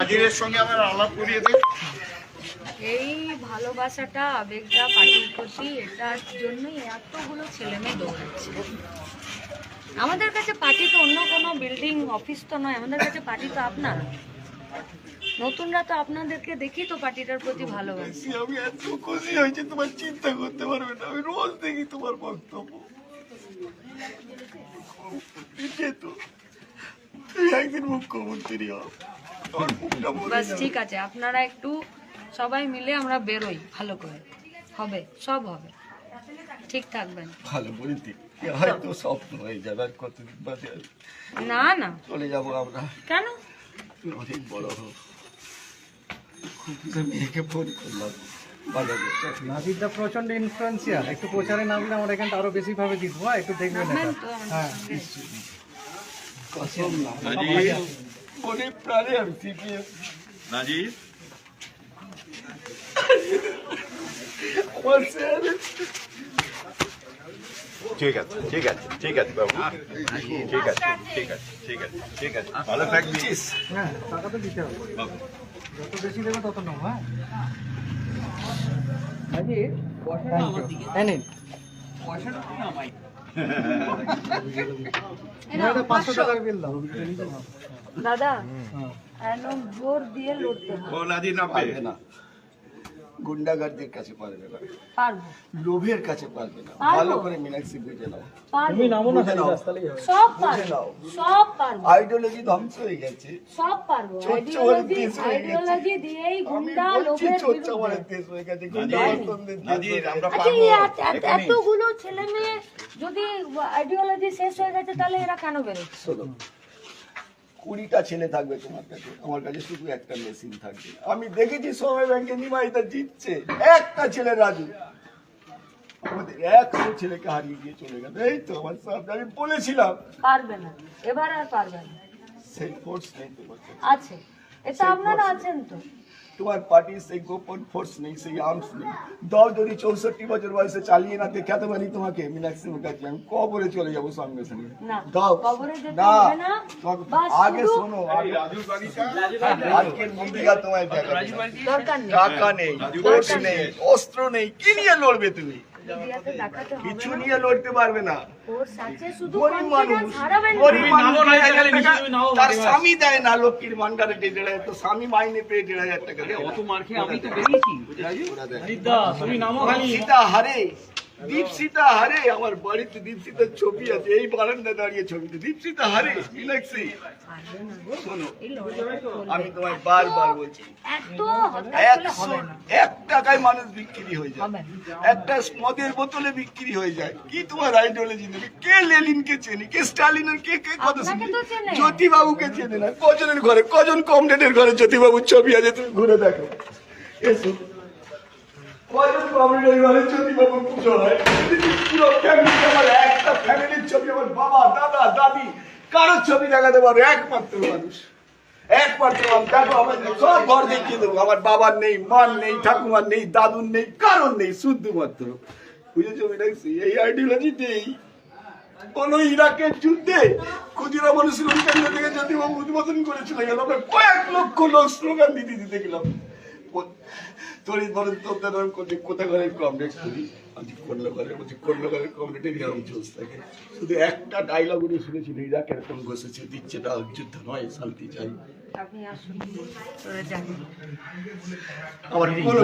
নাজিরের সঙ্গে আমার আলাপ করিয়ে দিন এই ভালোবাসাটা আবেগটা পার্টির প্রতি এটার জন্যই এতগুলো দৌড়াচ্ছে। আমাদের কাছে পার্টি তো অন্য কোনো বিল্ডিং অফিস তো নয় আমাদের কাছে পার্টি তো আপনারা। নতুনরা তো আপনাদেরকে দেখি তো পার্টিটার প্রতি ভালোবাসি। আমি এত খুশি হয়েছে তোমার চিন্তা করতে পারবে না আমি রোজ দেখি তোমার বক্তব্য। তো তুই একদিন মুখ্যমন্ত্রী হও বাস ঠিক আছে আপনারা একটু সবাই মিলে আমরা বেরোই ভালো করে। হবে সব হবে। ঠিক থাকবেন। ভালো বলতি হয়তো স্বপ্ন হয়ে যাবে আর কতদিন বাদে না না। চলে যাব আমরা। কেন? অনেক বড় হোক মেয়েকে ফোন করলাম। প্রচণ্ড ইনফ্লুয়েন্সিয়াল একটু প্রচারে নামলে আমার এখানটা আরও বেশি ভাবে জিতবো। হ্যাঁ? একটু দেখবেন হ্যাঁ। কসম মনে প্রাণে আমি সিপিএম। নাজির ঠিক আছে ঠিক আছে ঠিক আছে বাবু। ঠিক আছে ঠিক আছে ঠিক আছে ঠিক আছে। ভালো থাকবি। হ্যাঁ টাকা তো দিতে হবে। যত বেশি দেবে তত নেব হ্যাঁ? নাজির হ্যাঁ এটা পাঁচশো টাকার বিল দাও দাদা ভোর জোর দিয়ে লড়তে ও না না। গুন্ডাগারদের কাছে পারবে না। পারব। লোভের কাছে পারবে না। পারব। ভালো করে মীনাক্ষী বুঝে নাও। পারব। নামো না বুঝে নাও। সব পারব। সব পারব। আইডিওলজি ধ্বংস হয়ে গেছে। সব পারব। আইডিওলজি। আইডিওলজি দিয়েই গুন্ডা লোভের দেশ হয়ে গেছে গুন্ডা আমরা আচ্ছা পারব এত- এত- এতগুলো ছেলে মেয়ে যদি আইডিওলজি শেষ হয়ে গেছে তাহলে এরা কেন বেরোচ্ছে? শোনো কুড়িটা ছেলে থাকবে তোমার কাছে। আমার কাছে শুধু একটা মেশিন থাকবে। আমি দেখেছি সময় ব্যাংকে নিমাইটা জিতছে। একটা ছেলে রাজু। আমাদের একশো ছেলেকে হারিয়ে গিয়ে চলে গেল। এই তো আমার সামনে আমি বলেছিলাম। পারবে না। এবার আর পারবে না। সেই ফোর্স নেই তোমার আছে। এটা আপনারা আছেন তো? তোমার পার্টির সেই গোপন ফোর্স নেই সেই আর্মস নেই দাও যদি চৌষট্টি বছর বয়সে চালিয়ে না দেখাতে পারি তোমাকে মীনাক্ষী মুখার্জি আমি কবরে চলে যাব সঙ্গে সঙ্গে না দাও কবরে যেতে না হবে না তোমাকে- বাস আগে শুধু- শোনো আগে আজকের মিডিয়া তোমায় দেখাবে দরকার নেই টাকা নেই ফোর্স নেই অস্ত্র নেই কি নিয়ে লড়বে তুমি মিডিয়াতে দেখাতে হবে কিছু নিয়ে লড়তে পারবে না। গরিব মানুষ। গরিব মানুষ। তার স্বামী দেয় না লক্ষ্মীর ভান্ডারে দেড় হাজার তো স্বামী মাইনে পেয়ে দেড় হাজার টাকা দেয়। অত মার আমি তো বেরিয়েছি দীপসিতা হারে। দীপসিতা হারে আমার বাড়িতে দীপসিতার ছবি আছে এই বারান্দা দাঁড়িয়ে ছবিতে দীপসিতা হারে মিনাক্ষী। শোনো। আমি তোমায় বারবার বলছি এক টাকায় মানুষ বিক্রি হয়ে যায়। একটা মদের বোতলে বিক্রি হয়ে যায়। কি তোমার আইডিওলজি নেবে কে লেলিনকে চেনে? কে স্টালিনের? কে কে কত। জ্যোতিবাবুকে চেনে না। কজনের ঘরে কজন কমরেডের ঘরে জ্যোতিবাবুর ছবি আছে? তুমি ঘুরে দেখো। এসো। জ্যোতিবাবুর পুজো হয়। একটা ফ্যামিলির ছবি বাবা, দাদা, দাদি ছবি পারো একমাত্র মানুষ। ঘর আমার বাবার নেই, মার নেই, ঠাকুমার নেই, দাদুর নেই, কারোর নেই শুধুমাত্র বুঝেছ মিনাক্ষী এই আইডিওলজিতেই কোন ইরাকের যুদ্ধে ক্ষুদিরা মানুষের কেন্দ্র থেকে উদ্বোধন করে চলে আমরা কয়েক লক্ষ লোক স্লোগান দিতে দিতে গেলাম। তরিত বলেন তোদের কোথায় কোথা করে কমরেড করি। আমি করল করে বলছি করল করে কমরেডের এরকম চলছে থাকে শুধু একটা ডায়লগ উনি শুনেছিল ইরাক এরকম বসেছে দিচ্ছে না যুদ্ধ নয় শান্তি চাই। আমার কোনো